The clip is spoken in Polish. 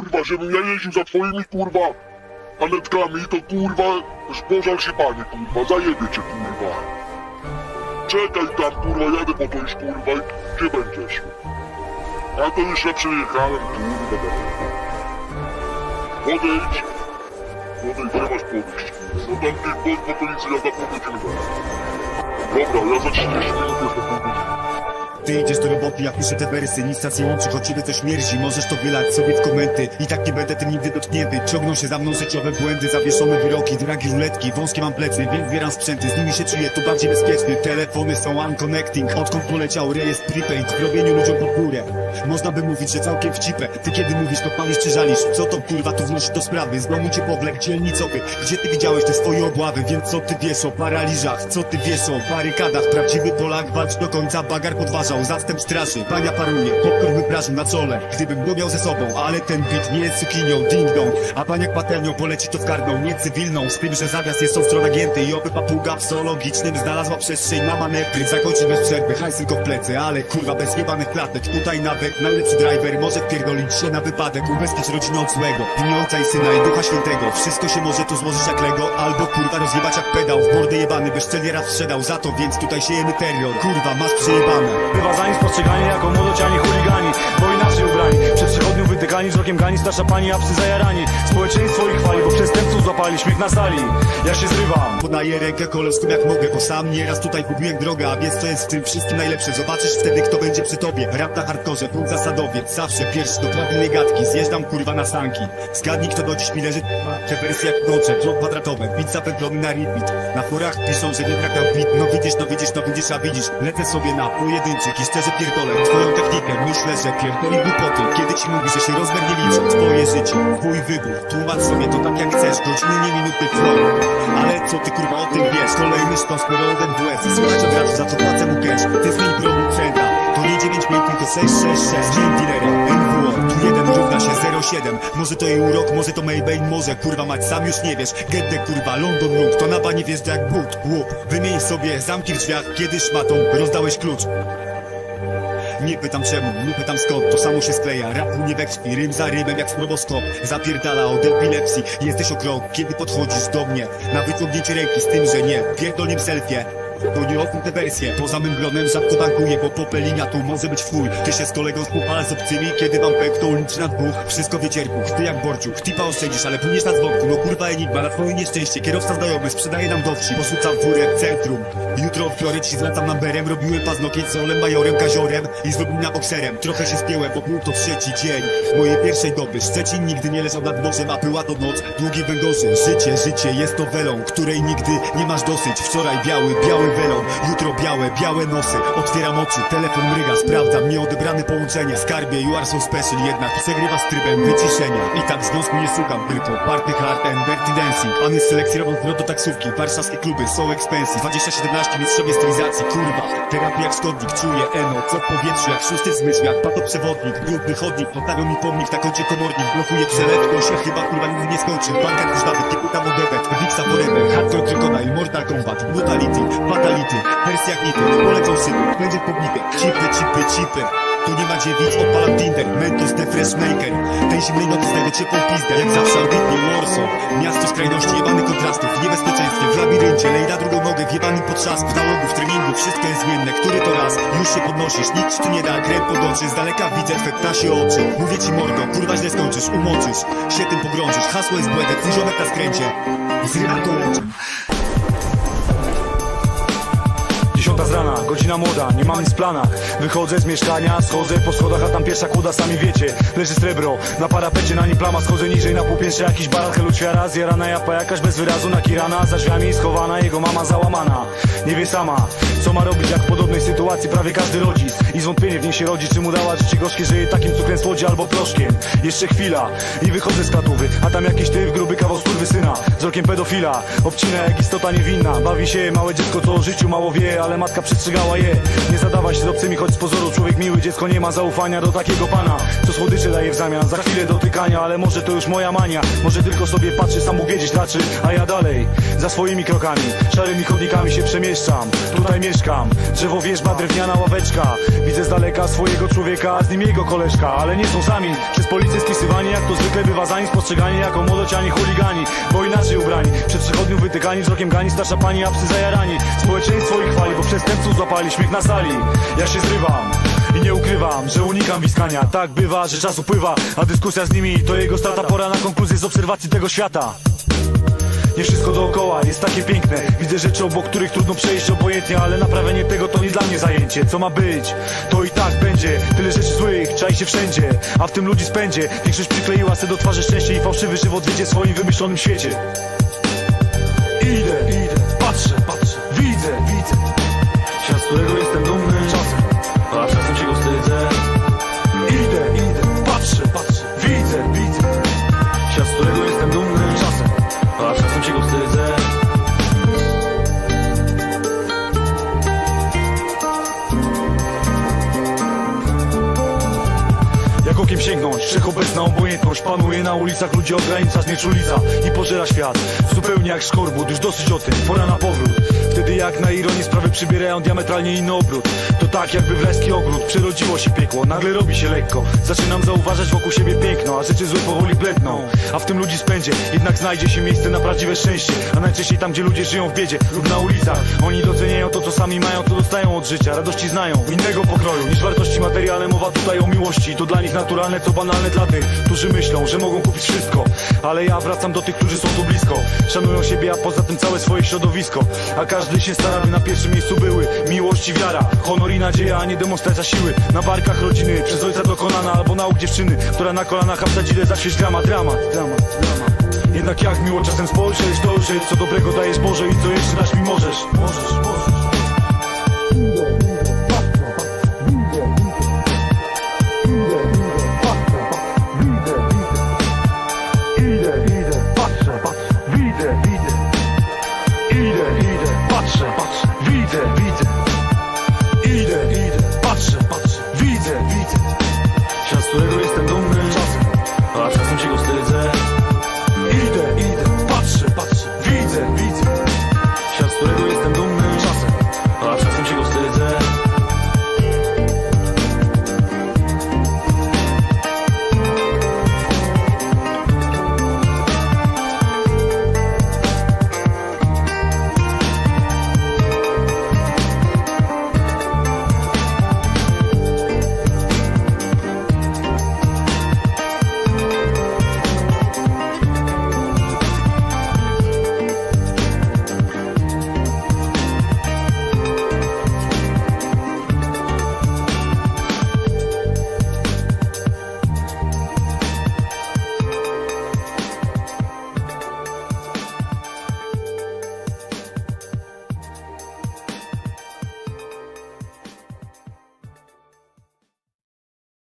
kurwa, żebym ja jeździł za twoimi kurwa Anetkami, to kurwa, pożal się panie kurwa, zajebie cię kurwa. Czekaj tam kurwa, jadę po to już kurwa gdzie będziesz? A to już ja przyjechałem kurwa. Podejdź. Podejdź, gdzie masz podejść? No tam gdzie po, po policji ja za pół godziny będę. Dobra, ja za 30 minut jestem pół godziny. Ty idziesz do roboty, ja piszę te wersy, nic nas nie łączy, choć ciebie coś mierzi Możesz to wylać sobie w komenty. I tak nie będę tym nigdy dotknięty Ciągną się za mną życiowe błędy Zawieszone wyroki, dragi ruletki Wąskie mam plecy, więc zbieram sprzęty Z nimi się czuję tu bardziej bezpieczny. Telefony są unconnecting Odkąd poleciał rejestr prepaid Robieniu ludziom pod górę. Można by mówić, że całkiem w cipę. Ty kiedy mówisz, to palisz czy żalisz? Co to kurwa tu wnosi do sprawy? Z domu cię powlek dzielnicowy. Gdzie ty widziałeś te swoje obławy Więc co ty wiesz o paraliżach? Co ty wiesz o barykadach? Prawdziwy Polak walcz do końca Bagar podważał zastęp straży. Bania paruje, popcorn wyprażył na czole. Gdybym go miał ze sobą Ale ten bit nie jest cukinią, ding dong A baniak patelnią poleci to w karną Nie cywilną, z tym, że zawias jest ostro nagięty I oby papuga w zoologicznym znalazła przestrzeń na manewry. Zakończy bez przerwy, hajs tylko w plecy Ale kurwa bez jebanych klatek. Tutaj nawet najlepszy driver może wpierdolić się na wypadek Ubezpiecz rodzinę od złego. W imię Ojca i Syna i Ducha Świętego. Wszystko się może tu złożyć jak Lego Albo kurwa rozjebać jak pedał. W mordę jebany bezczelnie raz sprzedał. Za to więc tutaj siejemy terror Kurwa masz przejebane Wywazani, spostrzegani jako młodociani chuligani Bo inaczej ubrani, przed przechodnią wytykani Wzrokiem gani, starsza pani, a psy zajarani. Społeczeństwo ich chwali, złapali Śmiech na sali, ja się zrywam Podaję rękę koleżkom jak mogę, bo sam nieraz tutaj gubiłem drogę, a wiesz co jest w tym wszystkim najlepsze. Zobaczysz wtedy, kto będzie przy tobie. Rap na hardkorze, punkt zasadowiec, zawsze pierwszy do prawie gadki. Zjeżdżam kurwa na sanki. Zgadnij, kto do dziś mi leży. Te wersje jak nocze, blok kwadratowe, bit zapętlony na repeat. Na forach piszą, że nie trafiał bit. No widzisz, no widzisz, no widzisz, a widzisz. Lecę sobie na pojedynczyk i szczerze pierdolę twoją technikę. Myślę, że pierdoli głupoty. Kiedy ci mówi, że się rozmiar nie liczy. Twoje życie, twój wybór. Tłumacz sobie to tak jak chcesz, godziny, minuty flow. Ale co ty kurwa o tym wiesz? Kolejny sztos porodem WS Słuchaj od razu za co płacę mu cash Ty zmień producenta. To nie 95 tylko 666 Dzień dealera NWO Tu jeden równa się 07 Może to i urok, może to Maybane Może kurwa mać sam już nie wiesz. Get kurwa London Room To na bani wjeżdża jak but Łup. Wymień sobie zamki w drzwiach. Kiedy szmatą rozdałeś klucz nie pytam czemu, nie pytam skąd, to samo się skleja. Rapu nie we krwi, rym za rymem jak stroboskop Zapierdala od epilepsji, jesteś o krok Kiedy podchodzisz do mnie, na wyciągnięcie ręki Z tym, że nie, pierdoliem selfie to nie o te wersje, poza mym gronem rzadko tankuję, bo popelina tu może być fuj Ty się z kolegą spupala z obcymi, kiedy wam pękną licz na dwóch. Wszystko wiecierpuch, ty jak borciuch, tipa oszczędzisz, ale płyniesz na dzwonku. No kurwa enigma, na twoje nieszczęście, kierowca znajomy sprzedaje nam dowcip Porzucam furę w centrum, jutro w fiorę ci zwracam numberem. Robiłem paznokieć z Olem, Majorem, Kaziorem i zrobił na bokserem Trochę się spięłem, bo był to trzeci dzień mojej pierwszej doby. Szczecin nigdy nie leżał nad morzem, a była to noc. Długiej węgorzy Życie, życie jest nowelą, której nigdy nie masz dosyć. Wczoraj biały, biały jutro białe, białe nosy. Otwieram oczy, telefon mryga, sprawdzam nieodebrane połączenia Skarbie, you are so special, jednak przegrywa z trybem wyciszenia. I tak związku nie szukam, tylko party hard and dirty dancing. Pan jest selekcjonował do taksówki, warszawskie kluby są expensive 2017 mistrzowie stylizacji, kurwa Terapia jak szkodnik, czuję eno, co w powietrzu Jak szósty zmysł, jak patoprzewodnik Brudny chodnik, postawią mi pomnik. Na koncie komornik. Blokuje przelew, to się. Chyba kurwa nigdy nie skończy. Banka krwawy, typu tam odebet Wixa forever, hardcore krykonaj, mortal kombat Brutality, fatality, wersja nity Polecą szyby, będzie pobite Chipy, chipy, chipy. Tu nie ma dziewic, odpalam Tinder Mentos the Fresh Maker. Tej zimnej nocy znajdę ciepłą pizdę Jak zawsze auditnie Warsaw. Miasto skrajności, jebany kontrastów niebezpieczeństwie, w labiryncie. Lej na drugą nogę, w jebanym potrzasku W nałogu, w treningu, wszystko jest zmienne Który to raz, już się podnosisz Nikt ci tu nie da, grę pod oczy Z daleka widzę twe ptasie oczy. Mówię ci mordo, kurwa źle skończysz Umoczysz, się tym pogrążysz Hasło jest błędem, twój ziomek na skręcie Zrywam to rana, godzina młoda, nie mamy nic w planach. Wychodzę z mieszkania, schodzę po schodach, a tam pierwsza kłoda, sami wiecie. Leży srebro, na parapecie, na nim plama Schodzę niżej na półpiętrze, jakiś barat, helućwiara Zjarana japa jakaś bez wyrazu, nakirana. Za drzwiami schowana, jego mama załamana. Nie wie sama, co ma robić, jak w podobnej sytuacji Prawie każdy rodzic i zwątpienie w niej się rodzi Czy mu dała życie gorzkie, że je takim cukrem słodzi albo proszkiem. Jeszcze chwila i wychodzę z klatówy A tam jakiś typ, gruby kawał syna. Z pedofila, obcina jak istota niewinna. Bawi się małe dziecko, co o życiu mało wie, ale matka przestrzegała je. Nie zadawaj się z obcymi, choć z pozoru człowiek miły Dziecko nie ma zaufania do takiego pana. Co słodycze daje w zamian, za chwilę dotykania Ale może to już moja mania. Może tylko sobie patrzy, sam Bóg wiedzieć raczy A ja dalej, za swoimi krokami Szarymi chodnikami się przemieszczam. Tutaj mieszkam, drzewo wierzba, drewniana ławeczka. Widzę z daleka swojego człowieka, a z nim jego koleżka. Ale nie są sami, przez policję spisywani Jak to zwykle bywa za nim spostrzegani Jako młodociani chuligani, bo inaczej ubrani. Przez przechodniów wytykani, wzrokiem gani Starsza pani, a psy zajarani. Społeczeństwo ich chwali, bo przestępców złapali Śmiech na sali, ja się zrywam i nie ukrywam, że unikam wiskania. Tak bywa, że czas upływa A dyskusja z nimi to jego strata. Pora na konkluzję z obserwacji tego świata nie wszystko dookoła jest takie piękne. Widzę rzeczy obok których trudno przejść obojętnie Ale naprawienie tego to nie dla mnie zajęcie. Co ma być, to i tak będzie. Tyle rzeczy złych, czai się wszędzie A w tym ludzi spędzie. Większość przykleiła se do twarzy szczęście I fałszywy żywot wiedzie w swoim wymyślonym świecie. Idę, idę, patrzę, patrzę. Widzę, widzę. Świat, z którego jestem dumny. Czasem, a sięgnąć, wszechobecna obojętność Panuje na ulicach, ludzi ogranicza znieczulica I pożera świat, zupełnie jak szkorbut Już dosyć o tym, pora na powrót. Wtedy jak na ironię sprawy przybierają diametralnie inny obrót tak jakby w rajski ogród przerodziło się piekło Nagle robi się lekko, zaczynam zauważać wokół siebie piękno A rzeczy złe powoli bledną, a w tym ludzi spędzie Jednak znajdzie się miejsce na prawdziwe szczęście. A najczęściej tam, gdzie ludzie żyją w biedzie lub na ulicach. Oni doceniają to, co sami mają, to dostają od życia Radości znają, innego pokroju niż wartości materialne Mowa tutaj o miłości, to dla nich naturalne, co banalne dla tych Którzy myślą, że mogą kupić wszystko. Ale ja wracam do tych, którzy są tu blisko. Szanują siebie, a poza tym całe swoje środowisko. A każdy się stara, by na pierwszym miejscu były Miłość i wiara, honor i nadzieja, a nie demonstracja siły. Na barkach rodziny, przez ojca dokonana Albo nauk dziewczyny, która na kolanach absadzile za śwież dramat, dramat, dramat, dramat. Jednak jak miło czasem spojrzeć, dojrzeć Co dobrego dajesz Boże i co jeszcze dać mi możesz. Możesz, możesz floresta do mundo.